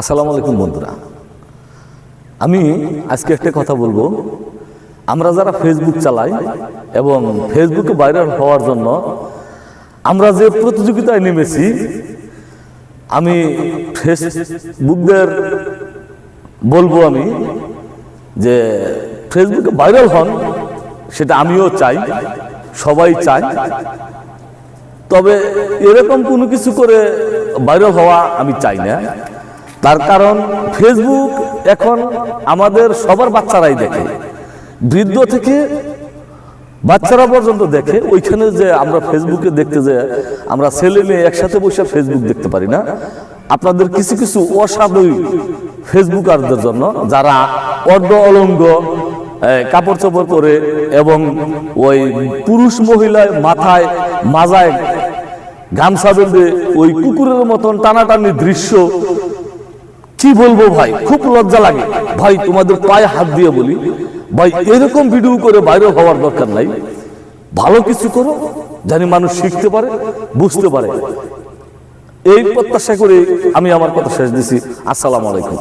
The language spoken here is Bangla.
আসসালামু আলাইকুম বন্ধুরা। আমি আজকে একটা কথা বলব। আমরা যারা ফেসবুক চালাই এবং ফেসবুকে ভাইরাল হওয়ার জন্য আমরা যে প্রতিযোগিতায় নেমেছি, আমি ফেসবুকদের বলব আমি যে ফেসবুকে ভাইরাল হন, সেটা আমিও চাই, সবাই চাই তবে এরকম কোনো কিছু করে ভাইরাল হওয়া আমি চাই না। তার কারণ ফেসবুক এখন আমাদের সবার বাচ্চারাই দেখে। বৃদ্ধ থেকে বাচ্চারা পর্যন্ত দেখে। ওইখানে যে আমরা ফেসবুকে দেখতে যে আমরা ছেলে মেয়ে একসাথে বসে ফেসবুক দেখতে পারি না। আপনাদের কিছু কিছু অসাধুই ফেসবুকারদের জন্য যারা অর্ধ অলঙ্গ কাপড় চোপড় করে এবং ওই পুরুষ মহিলায় মাথায় মাজায় গামছা বেঁধে ওই কুকুরের মতন টানাটানি দৃশ্য কি বলব ভাই? খুব লজ্জা লাগে। ভাই, তোমাদের পায়ে হাত দিয়ে বলি। ভাই, এরকম ভিডিও করে বাইরে হওয়ার দরকার নাই। ভালো কিছু করো, জানি মানুষ শিখতে পারে, বুঝতে পারে। এই প্রত্যাশা করে আমি আমার কথা শেষ দিছি। আসসালামু আলাইকুম।